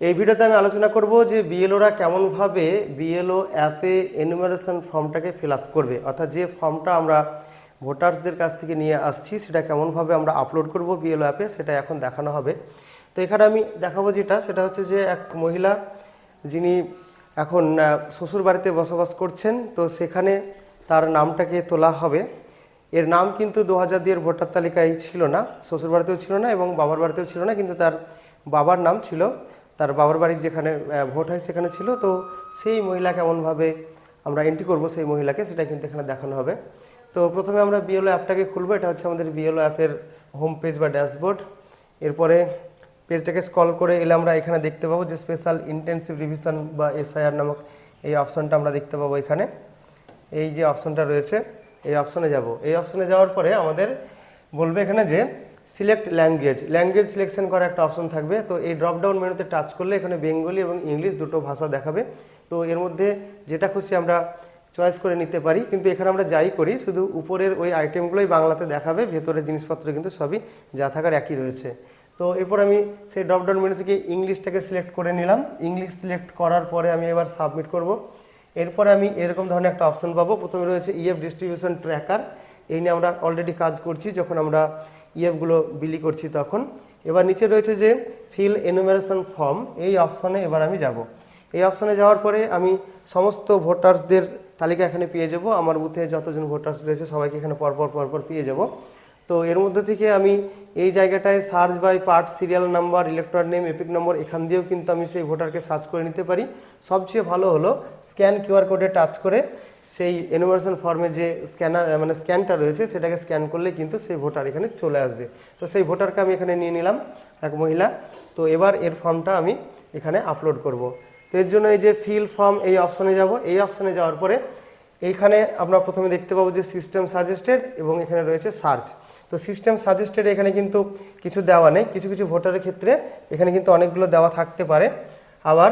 এই ভিডিওতে আমি আলোচনা করব যে বিএলওরা কেমনভাবে বিএলও অ্যাপে এনুমারেশন ফর্মটাকে ফিল করবে। অর্থাৎ যে ফর্মটা আমরা ভোটার্সদের কাছ থেকে নিয়ে আসছি, সেটা কেমনভাবে আমরা আপলোড করব বিএলও অ্যাপে সেটা এখন দেখানো হবে। তো এখানে আমি দেখাবো যেটা, সেটা হচ্ছে যে এক মহিলা যিনি এখন শ্বশুর বাড়িতে বসবাস করছেন। তো সেখানে তার নামটাকে তোলা হবে। এর নাম কিন্তু দু হাজার দুইয়ের ভোটার তালিকায় ছিল না শ্বশুর বাড়িতেও ছিল না এবং বাবার বাড়িতেও ছিল না, কিন্তু তার বাবার নাম ছিল তার বাবার বাড়ির যেখানে ভোট হয় সেখানে ছিল। তো সেই মহিলা কেমনভাবে আমরা এন্ট্রি করব, সেই মহিলাকে সেটা কিন্তু এখানে দেখানো হবে। তো প্রথমে আমরা বিএলও অ্যাপটাকে খুলবো। এটা হচ্ছে আমাদের বিএলও অ্যাপের হোম পেজ বা ড্যাশবোর্ড এরপরে পেজটাকে স্কল করে এলে আমরা এখানে দেখতে পাবো যে স্পেশাল ইন্টেন্সিভ রিভিশন বা এসআইআর নামক এই অপশনটা আমরা দেখতে পাবো এখানে। এই যে অপশনটা রয়েছে, এই অপশনে যাব। এই অপশনে যাওয়ার পরে আমাদের বলবে এখানে যে সিলেক্ট ল্যাঙ্গুয়েজ ল্যাঙ্গুয়েজ সিলেকশন করার একটা অপশন থাকবে। তো এই ড্রপডাউন মেনুতে টাচ করলে এখানে বেঙ্গলি এবং ইংলিশ দুটো ভাষা দেখাবে। তো এর মধ্যে যেটা খুশি আমরা চয়েস করে নিতে পারি। কিন্তু এখানে আমরা যাই করি, শুধু উপরের ওই আইটেমগুলোই বাংলাতে দেখাবে। ভেতরের জিনিসপত্র কিন্তু সবই যা থাকার একই রয়েছে। তো এরপর আমি সেই ড্রপডাউন মেনু থেকে ইংলিশটাকে সিলেক্ট করে নিলাম। ইংলিশ সিলেক্ট করার পরে আমি এবার সাবমিট করব। এরপরে আমি এরকম ধরনের একটা অপশন পাবো। প্রথমে রয়েছে ইএফ ডিস্ট্রিবিউশন ট্র্যাকার এই নিয়ে আমরা অলরেডি কাজ করছি। যখন আমরা ইএফগুলো বিলি করছি তখন। এবার নিচে রয়েছে যে ফিল এনুমারেশন ফর্ম এই অপশনে এবার আমি যাব। এই অপশনে যাওয়ার পরে আমি সমস্ত ভোটার্সদের তালিকা এখানে পেয়ে যাব। আমার বুথে যতজন ভোটার্স রয়েছে সবাইকে এখানে পরপর পরপর পেয়ে যাব। তো এর মধ্যে থেকে আমি এই জায়গাটায় search by part serial number electron name EPIC number এখান দিয়েও কিন্তু আমি সেই ভোটারকে সার্চ করে নিতে পারি। সবচেয়ে ভালো হলো স্ক্যান কিউআর কোডে টাচ করে সেই এনুমারেশন ফর্মে যে স্ক্যানার মানে স্ক্যানটা রয়েছে, সেটাকে স্ক্যান করলে কিন্তু সেই ভোটার এখানে চলে আসবে। তো সেই ভোটারকে আমি এখানে নিয়ে নিলাম, এক মহিলা। তো এবার এর ফর্মটা আমি এখানে আপলোড করব। তো এর জন্য এই যে ফিল ফর্ম এই অপশনে যাব। এই অপশনে যাওয়ার পরে এইখানে আমরা প্রথমে দেখতে পাবো যে সিস্টেম সাজেস্টেড এবং এখানে রয়েছে সার্চ তো সিস্টেম সাজেস্টেড এখানে কিন্তু কিছু দেওয়া নেই। কিছু কিছু ভোটারের ক্ষেত্রে এখানে কিন্তু অনেকগুলো দেওয়া থাকতে পারে। আবার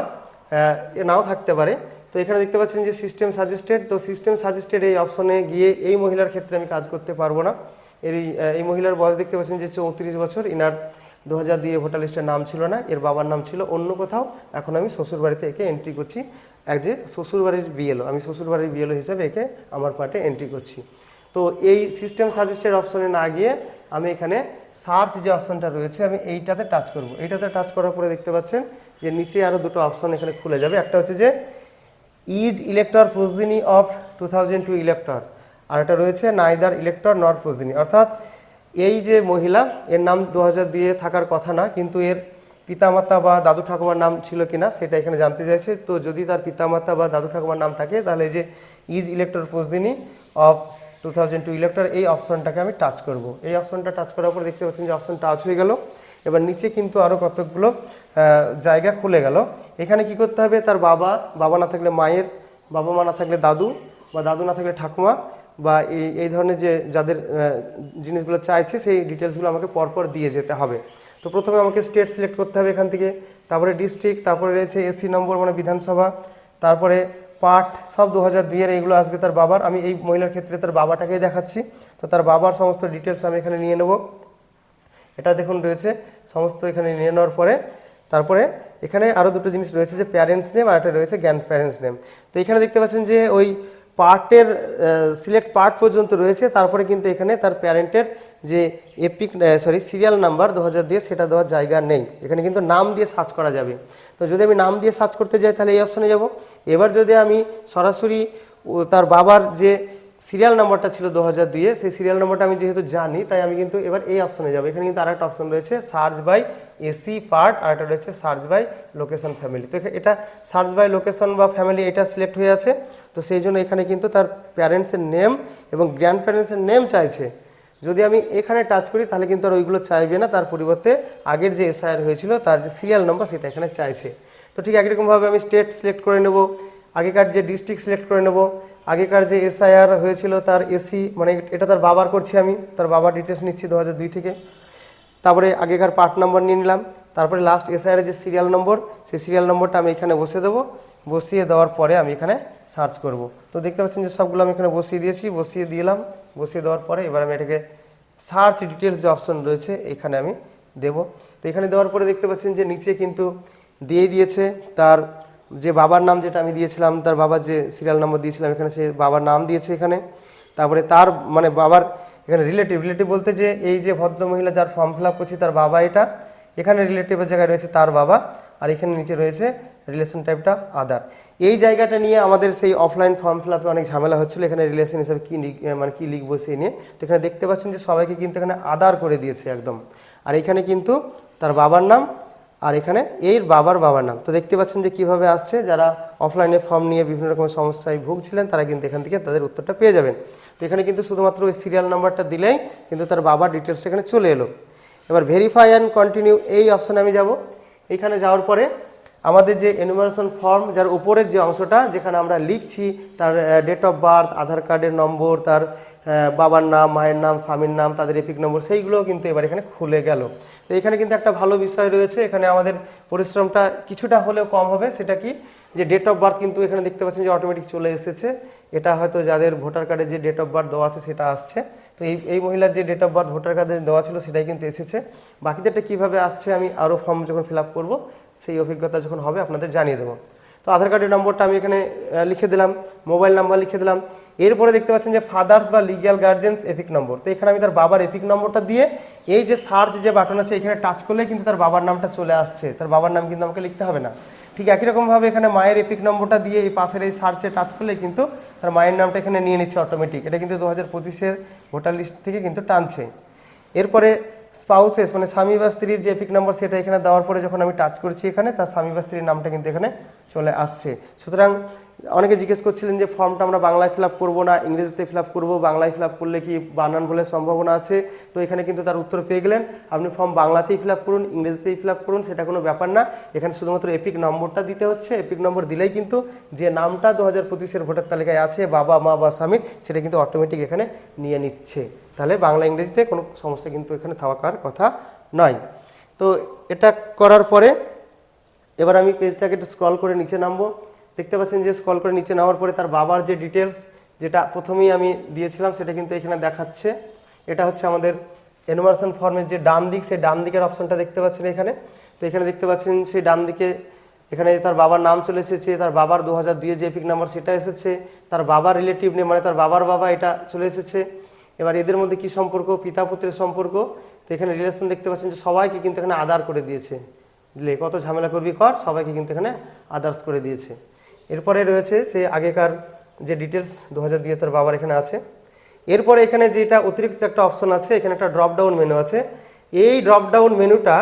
নাও থাকতে পারে। তো এখানে দেখতে পাচ্ছেন যে সিস্টেম সাজেস্টেড তো সিস্টেম সাজেস্টেড এই অপশনে গিয়ে এই মহিলার ক্ষেত্রে আমি কাজ করতে পারব না। এর এই, মহিলার বয়স দেখতে পাচ্ছেন যে চৌত্রিশ বছর ইনার দু হাজার দুই ভোটার লিস্টের নাম ছিল না এর বাবার নাম ছিল অন্য কোথাও। এখন আমি শ্বশুর বাড়িতে একে এন্ট্রি করছি এক যে শ্বশুর বাড়ির বিএলও আমি শ্বশুর বাড়ির বিএলও হিসেবে একে আমার পার্টে এন্ট্রি করছি। তো এই সিস্টেম সাজেস্টেড অপশনে না গিয়ে আমি এখানে সার্চ যে অপশনটা রয়েছে আমি এইটাতে টাচ করব। এইটাতে টাচ করার পরে দেখতে পাচ্ছেন যে নিচে আরও দুটো অপশন এখানে খুলে যাবে। একটা হচ্ছে যে is elector progeny of two thousand two elector. আর একটা রয়েছে নাইদার ইলেক্টর নট প্রোজিনি অর্থাৎ এই যে মহিলা, এর নাম দু হাজার দুইয়ে থাকার কথা না, কিন্তু এর পিতামাতা বা দাদু ঠাকুমার নাম ছিল কি না সেটা এখানে জানতে চাইছে। তো যদি তার পিতামাতা বা দাদু ঠাকুমার নাম থাকে, তাহলে যে is elector progeny of two thousand two elector, এই অপশনটাকে আমি টাচ করব। এই অপশনটা টাচ করার পর দেখতে পাচ্ছেন যে অপশন টাচ হয়ে গেল। এবার নিচে কিন্তু আরও কতকগুলো জায়গা খুলে গেল। এখানে কি করতে হবে? তার বাবা বাবা না থাকলে মায়ের, বাবা মা না থাকলে দাদু, বা দাদু না থাকলে ঠাকুমা, বা এই এই ধরনের যে যাদের জিনিসগুলো চাইছে, সেই ডিটেলসগুলো আমাকে পরপর দিয়ে যেতে হবে। তো প্রথমে আমাকে স্টেট সিলেক্ট করতে হবে এখান থেকে। তারপরে ডিস্ট্রিক্ট, তারপরে রয়েছে এসি নম্বর মানে বিধানসভা। তারপরে পাঠ সব দু হাজার দুইয়ের এইগুলো আসবে তার বাবার। আমি এই মহিলার ক্ষেত্রে তার বাবাটাকেই দেখাচ্ছি। তো তার বাবার সমস্ত ডিটেলস আমি এখানে নিয়ে নেব। এটা দেখুন রয়েছে, সমস্ত এখানে নিয়ে নেওয়ার পরে, তারপরে এখানে আরও দুটো জিনিস রয়েছে যে প্যারেন্টস নেম আর একটা রয়েছে গ্র্যান্ড প্যারেন্টস নেম তো এখানে দেখতে পাচ্ছেন যে ওই পার্টের সিলেক্ট পার্ট পর্যন্ত রয়েছে, তারপরে কিন্তু এখানে তার প্যারেন্টের যে এপিক সরি সিরিয়াল নাম্বার দু হাজার দিয়ে সেটা দেওয়ার জায়গা নেই। এখানে কিন্তু নাম দিয়ে সার্চ করা যাবে। তো যদি আমি নাম দিয়ে সার্চ করতে যাই তাহলে এই অপশনে যাব। এবার যদি আমি সরাসরি তার বাবার যে সিরিয়াল নাম্বারটা ছিল দু হাজার দুইয়ে সেই সিরিয়াল নাম্বারটা আমি যেহেতু জানি, তাই আমি কিন্তু এবার এই অপশনে যাব। এখানে কিন্তু আরেকটা অপশন রয়েছে সার্চ বাই এসি পার্ট আর একটা রয়েছে সার্চ বাই লোকেশন ফ্যামিলি তো এটা সার্চ বাই লোকেশন বা ফ্যামিলি এটা সিলেক্ট হয়ে আছে। তো সেই জন্য এখানে কিন্তু তার প্যারেন্টসের নেম এবং গ্র্যান্ড প্যারেন্টসের নেম চাইছে। যদি আমি এখানে টাচ করি, তাহলে কিন্তু আর ওইগুলো চাইবে না। তার পরিবর্তে আগের যে এসআইআর হয়েছিল, তার যে সিরিয়াল নাম্বার সেটা এখানে চাইছে। তো ঠিক একরকমভাবে আমি স্টেট সিলেক্ট করে নেব, আগেকার যে ডিস্ট্রিক্ট সিলেক্ট করে নেব। আগেকার যে এসআইআর হয়েছিল তার এসি মানে এটা তার বাবার করছি আমি, তার বাবার ডিটেলস নিচ্ছি দু থেকে। তারপরে আগেকার পার্ট নাম্বার নিয়ে নিলাম, তারপরে লাস্ট এসআইআর যে সিরিয়াল নম্বর সেই সিরিয়াল নম্বরটা আমি এখানে বসিয়ে দেবো। বসিয়ে দেওয়ার পরে আমি এখানে সার্চ করব। তো দেখতে পাচ্ছেন যে সবগুলো আমি এখানে বসিয়ে দিয়েছি, বসিয়ে দিলাম, বসিয়ে দেওয়ার পরে এবার আমি এটাকে সার্চ ডিটেলস যে অপশন রয়েছে, এখানে আমি দেব। তো এখানে দেওয়ার পরে দেখতে পাচ্ছেন যে নিচে কিন্তু দিয়ে দিয়েছে তার যে বাবার নাম যেটা আমি দিয়েছিলাম, তার বাবা যে সিরিয়াল নম্বর দিয়েছিলাম, এখানে সে বাবার নাম দিয়েছে এখানে। তারপরে তার মানে বাবার এখানে রিলেটিভ রিলেটিভ বলতে যে এই যে ভদ্র মহিলা যার ফর্ম ফিল আপ করছি, তার বাবা এটা। এখানে রিলেটিভের জায়গায় রয়েছে তার বাবা, আর এখানে নিচে রয়েছে রিলেশন টাইপটা আদার এই জায়গাটা নিয়ে আমাদের সেই অফলাইন ফর্ম ফিল আপে অনেক ঝামেলা হচ্ছিল, এখানে রিলেশন হিসাবে কী মানে কী লিখব সেই নিয়ে। তো এখানে দেখতে পাচ্ছেন যে সবাইকে কিন্তু এখানে আদার করে দিয়েছে একদম। আর এখানে কিন্তু তার বাবার নাম আর এখানে এর বাবার বাবার নাম। তো দেখতে পাচ্ছেন যে কীভাবে আসছে, যারা অফলাইনে ফর্ম নিয়ে বিভিন্ন রকম সমস্যায় ভুগছিলেন, তারা কিন্তু এখান থেকে তাদের উত্তরটা পেয়ে যাবেন। তো এখানে কিন্তু শুধুমাত্র ওই সিরিয়াল নাম্বারটা দিলেই কিন্তু তার বাবার ডিটেলস এখানে চলে এলো। এবার ভেরিফাই অ্যান্ড কন্টিনিউ এই অপশানে আমি যাব। এখানে যাওয়ার পরে আমাদের যে এনুমারেশন ফর্ম যার উপরের যে অংশটা, যেখানে আমরা লিখছি তার ডেট অফ বার্থ আধার কার্ডের নম্বর, তার বাবার নাম, মায়ের নাম, স্বামীর নাম, তাদের এপিক নম্বর, সেইগুলোও কিন্তু এবার এখানে খুলে গেল। তো এখানে কিন্তু একটা ভালো বিষয় রয়েছে, এখানে আমাদের পরিশ্রমটা কিছুটা হলেও কম হবে, সেটা কি? যে ডেট অফ বার্থ কিন্তু এখানে দেখতে পাচ্ছেন যে অটোমেটিক চলে এসেছে। এটা হয়তো যাদের ভোটার কার্ডে যে ডেট অফ বার্থ দেওয়া আছে সেটা আসছে। তো এই এই মহিলার যে ডেট অফ বার্থ ভোটার কার্ডে দেওয়া ছিল সেটাই কিন্তু এসেছে। বাকিদেরটা কীভাবে আসছে আমি আরও ফর্ম যখন ফিল আপ করব, সেই অভিজ্ঞতা যখন হবে আপনাদের জানিয়ে দেবো। তো আধার কার্ডের নম্বরটা আমি এখানে লিখে দিলাম মোবাইল নাম্বার লিখে দিলাম। এরপরে দেখতে পাচ্ছেন যে ফাদার্স বা লিগ্যাল গার্জেন্স এপিক নম্বর তো এখানে আমি তার বাবার এপিক নম্বরটা দিয়ে এই যে সার্চ যে বাটন আছে, এখানে টাচ করলে কিন্তু তার বাবার নামটা চলে আসছে। তার বাবার নাম কিন্তু আমাকে লিখতে হবে না। ঠিক একই রকমভাবে এখানে মায়ের এপিক নম্বরটা দিয়ে এই পাশের এই সার্চে টাচ করলে কিন্তু তার মায়ের নামটা এখানে নিয়ে নিচ্ছে অটোমেটিক এটা কিন্তু দু হাজার পঁচিশের ভোটার লিস্ট থেকে কিন্তু টানছে। এরপরে স্পাউসেস মানে স্বামী বা স্ত্রীর যে এপিক নাম্বার সেটা এখানে দেওয়ার পরে যখন আমি টাচ করছি এখানে, তার স্বামী বা স্ত্রীর নামটা কিন্তু এখানে চলে আসছে। সুতরাং অনেকে জিজ্ঞেস করছিলেন যে ফর্মটা আমরা বাংলায় ফিল আপ করব না, ইংরেজিতে ফিল আপ করব, বাংলায় ফিল আপ করলে কি বানান ভুলের সম্ভাবনা আছে? তো এখানে কিন্তু তার উত্তর পেয়ে গেলেন, আপনি ফর্ম বাংলাতেই ফিল আপ করুন, ইংরেজিতেই ফিল আপ করুন, সেটা কোনো ব্যাপার না। এখানে শুধুমাত্র এপিক নম্বরটা দিতে হচ্ছে, এপিক নম্বর দিলেই কিন্তু যে নামটা দু হাজার পঁচিশের ভোটার তালিকায় আছে, বাবা, মা বা স্বামীর, সেটা কিন্তু অটোমেটিক এখানে নিয়ে নিচ্ছে। তাহলে বাংলা, ইংরেজিতে কোনো সমস্যা কিন্তু এখানে থাকার কথা নয়। তো এটা করার পরে, এবার আমি পেজটাকে একটু স্ক্রল করে নিচে নামবো। দেখতে পাচ্ছেন যে স্ক্রল করে নিচে নামার পরে তার বাবার যে ডিটেলস যেটা প্রথমেই আমি দিয়েছিলাম, সেটা কিন্তু এখানে দেখাচ্ছে। এটা হচ্ছে আমাদের এনুমারেশন ফর্মের যে ডান দিক, সেই ডান দিকের অপশনটা দেখতে পাচ্ছেন এখানে। তো এখানে দেখতে পাচ্ছেন সেই ডান দিকে এখানে তার বাবার নাম চলে এসেছে, তার বাবার দু হাজার দুইয়ে যে এপিক নাম্বার সেটা এসেছে, তার বাবার রিলেটিভ নেই মানে তার বাবার বাবা এটা চলে এসেছে। এবার এদের মধ্যে কি সম্পর্ক? পিতা পুত্রের সম্পর্ক। তো এখানে রিলেশন দেখতে পাচ্ছেন যে সবাইকে কিন্তু এখানে আদার করে দিয়েছে। দিলে কত ঝামেলা করবি কর, সবাইকে কিন্তু এখানে আদার্স করে দিয়েছে। এরপরে রয়েছে সে আগেকার যে ডিটেলস দু হাজার তার বাবার এখানে আছে। এরপরে এখানে যেটা অতিরিক্ত একটা অপশন আছে, এখানে একটা ড্রপ ডাউন মেনু আছে। এই ড্রপ ডাউন মেনুটা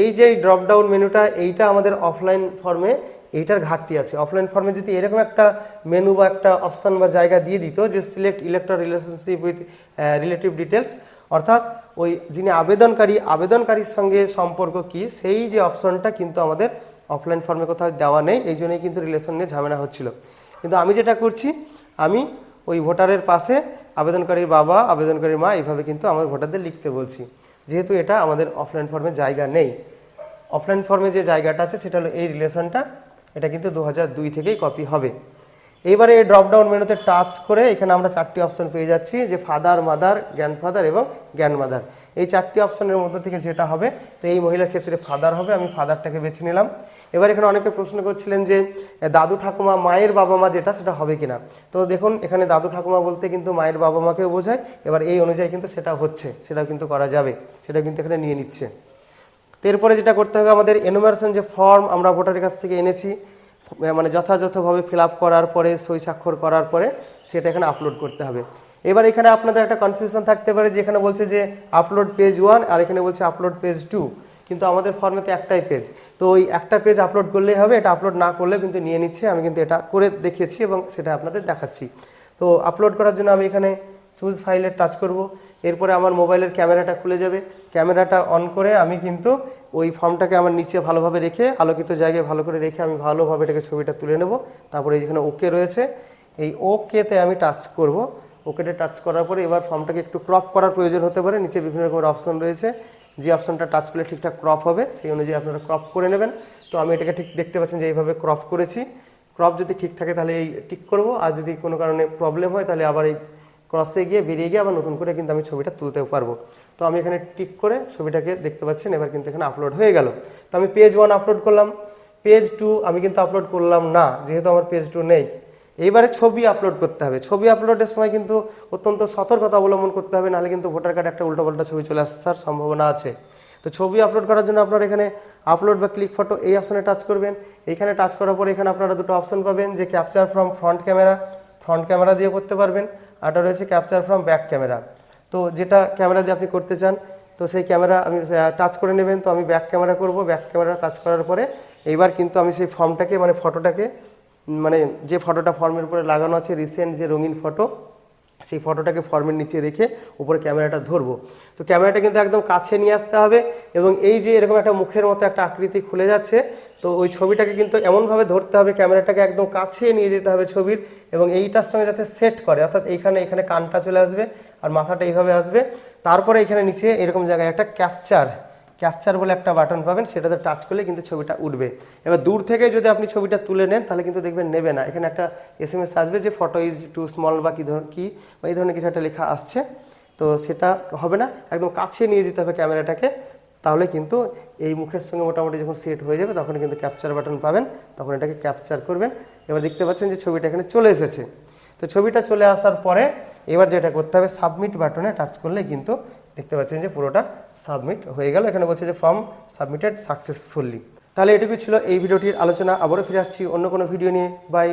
এই যে ড্রপ ডাউন মেনুটা এইটা আমাদের অফলাইন ফর্মে এইটার ঘাটতি আছে। অফলাইন ফর্মে যদি এরকম একটা মেনু বা একটা অপশন বা জায়গা দিয়ে দিত যে select electron relationship with relative details অর্থাৎ ওই যিনি আবেদনকারী, আবেদনকারীর সঙ্গে সম্পর্ক কি, সেই যে অপশনটা কিন্তু আমাদের অফলাইন ফর্মে কোথাও দেওয়া নেই, এই জন্যই কিন্তু রিলেশন নিয়ে ঝামেলা হচ্ছিল। কিন্তু আমি যেটা করছি, আমি ওই ভোটারের পাশে আবেদনকারীর বাবা, আবেদনকারীর মা, এইভাবে কিন্তু আমার ভোটারদের লিখতে বলছি। যেহেতু এটা আমাদের অফলাইন ফর্মে জায়গা নেই। অফলাইন ফর্মে যে জায়গাটা আছে, সেটা হলো এই রিলেশনটা এটা কিন্তু দু থেকেই কপি হবে। এইবারে এই ড্রপডাউন মেনুতে টাচ করে এখানে আমরা চারটি অপশন পেয়ে যাচ্ছি, যে ফাদার মাদার গ্র্যান্ডফাদার এবং গ্র্যান্ডমাদার এই চারটি অপশনের মধ্যে থেকে যেটা হবে, তো এই মহিলার ক্ষেত্রে ফাদার হবে, আমি ফাদারটাকে বেছে নিলাম। এবার এখানে অনেকে প্রশ্ন করছিলেন যে দাদু ঠাকুমা মায়ের বাবা মা যেটা, সেটা হবে কিনা? তো দেখুন, এখানে দাদু ঠাকুমা বলতে কিন্তু মায়ের বাবা মাকেও বোঝায়, এবার এই অনুযায়ী কিন্তু সেটা হচ্ছে, সেটাও কিন্তু করা যাবে, সেটা কিন্তু এখানে নিয়ে নিচ্ছে। এরপরে যেটা করতে হবে, আমাদের এনুমারেশন যে ফর্ম আমরা ভোটারের কাছ থেকে এনেছি মানে যথাযথভাবে ফিল করার পরে, সই স্বাক্ষর করার পরে সেটা এখানে আপলোড করতে হবে। এবার এখানে আপনাদের একটা কনফিউশন থাকতে পারে যে এখানে বলছে যে আপলোড পেজ ওয়ান আর এখানে বলছে আপলোড পেজ টু কিন্তু আমাদের ফর্মে তো একটাই পেজ তো ওই একটা পেজ আপলোড করলেই হবে, এটা আপলোড না করলে কিন্তু নিয়ে নিচ্ছে। আমি কিন্তু এটা করে দেখিয়েছি এবং সেটা আপনাদের দেখাচ্ছি। তো আপলোড করার জন্য আমি এখানে চুজ ফাইলে টাচ করব। এরপরে আমার মোবাইলের ক্যামেরাটা খুলে যাবে। ক্যামেরাটা অন করে আমি কিন্তু ওই ফর্মটাকে আমার নিচে ভালোভাবে রেখে, আলোকিত জায়গায় ভালো করে রেখে আমি ভালোভাবে এটাকে ছবিটা তুলে নেব। তারপরে যেখানে ওকে রয়েছে, এই ওকেতে আমি টাচ করব। ওকেতে টাচ করার পরে এবার ফর্মটাকে একটু ক্রপ করার প্রয়োজন হতে পারে। নিচে বিভিন্ন রকমের অপশন রয়েছে। যে অপশনটা টাচ করলে ঠিকঠাক ক্রপ হবে, সেই অনুযায়ী আপনারা ক্রপ করে নেবেন। তো আমি এটাকে ঠিক দেখতে পাচ্ছেন যে এইভাবে ক্রপ করেছি। ক্রপ যদি ঠিক থাকে তাহলে এই টিক করব। আর যদি কোনো কারণে প্রবলেম হয় তাহলে আবার এই ক্রসে গিয়ে বেরিয়ে গিয়ে আবার নতুন করে কিন্তু আমি ছবিটা তুলতেও পারব। তো আমি এখানে টিক করে ছবিটাকে দেখতে পাচ্ছেন, এবার কিন্তু এখানে আপলোড হয়ে গেল। তো আমি পেজ ওয়ান আপলোড করলাম। পেজ টু আমি কিন্তু আপলোড করলাম না, যেহেতু আমার পেজ টু নেই। এইবারে ছবি আপলোড করতে হবে। ছবি আপলোডের সময় কিন্তু অত্যন্ত সতর্কতা অবলম্বন করতে হবে, নাহলে কিন্তু ভোটার কার্ডে একটা উল্টোপাল্টা ছবি চলে আসার সম্ভাবনা আছে। তো ছবি আপলোড করার জন্য আপনারা এখানে আপলোড বা ক্লিক ফটো এই অপশনে টাচ করবেন। এখানে টাচ করার পর এখানে আপনারা দুটো অপশন পাবেন, যে capture from front camera front camera দিয়ে করতে পারবেন আরটা রয়েছে ক্যাপচার ফ্রম ব্যাক ক্যামেরা তো যেটা ক্যামেরা দিয়ে আপনি করতে চান, তো সেই ক্যামেরা আমি টাচ করে নেবেন, তো আমি ব্যাক ক্যামেরা করব। ব্যাক ক্যামেরা টাচ করার পরে এইবার কিন্তু আমি সেই ফর্মটাকে মানে ফটোটাকে মানে যে ফটোটা ফর্মের উপরে লাগানো আছে রিসেন্ট যে রঙিন ফটো সেই ফটোটাকে ফর্মের নিচে রেখে উপরে ক্যামেরাটা ধরবো। তো ক্যামেরাটা কিন্তু একদম কাছে নিয়ে আসতে হবে, এবং এই যে এরকম একটা মুখের মতো একটা আকৃতি খুলে যাচ্ছে তো ওই ছবিটাকে কিন্তু এমনভাবে ধরতে হবে, ক্যামেরাটাকে একদম কাছে নিয়ে যেতে হবে ছবির এবং এইটার সঙ্গে যাতে সেট করে। অর্থাৎ এইখানে, এখানে কানটা চলে আসবে আর মাথাটা এইভাবে আসবে। তারপরে এখানে নিচে এরকম জায়গায় একটা ক্যাপচার ক্যাপচার বলে একটা বাটন পাবেন, সেটাতে টাচ করলে কিন্তু ছবিটা উঠবে। এবার দূর থেকে যদি আপনি ছবিটা তুলে নেন, তাহলে কিন্তু দেখবেন নেবে না। এখানে একটা এস এম এস আসবে যে ফটো ইজ টু স্মল বা কি ধর, কী বা এই ধরনের কিছু একটা লেখা আসছে। তো সেটা হবে না। একদম কাছে নিয়ে যেতে হবে ক্যামেরাটাকে। তাহলে কিন্তু এই মুখের সঙ্গে মোটামুটি যখন সেট হয়ে যাবে, তখন কিন্তু ক্যাপচার বাটন পাবেন, তখন এটাকে ক্যাপচার করবেন। এবার দেখতে পাচ্ছেন যে ছবিটা এখানে চলে এসেছে। তো ছবিটা চলে আসার পরে এবার যেটা করতে হবে সাবমিট বাটনে টাচ করলে কিন্তু দেখতে পাচ্ছেন যে পুরোটা সাবমিট হয়ে গেল। এখানে বলছে যে ফর্ম সাবমিটেড সাকসেসফুলি তাহলে এটুকুই ছিল এই ভিডিওটির আলোচনা। আবারও ফিরে আসছি অন্য কোনো ভিডিও নিয়ে। বাই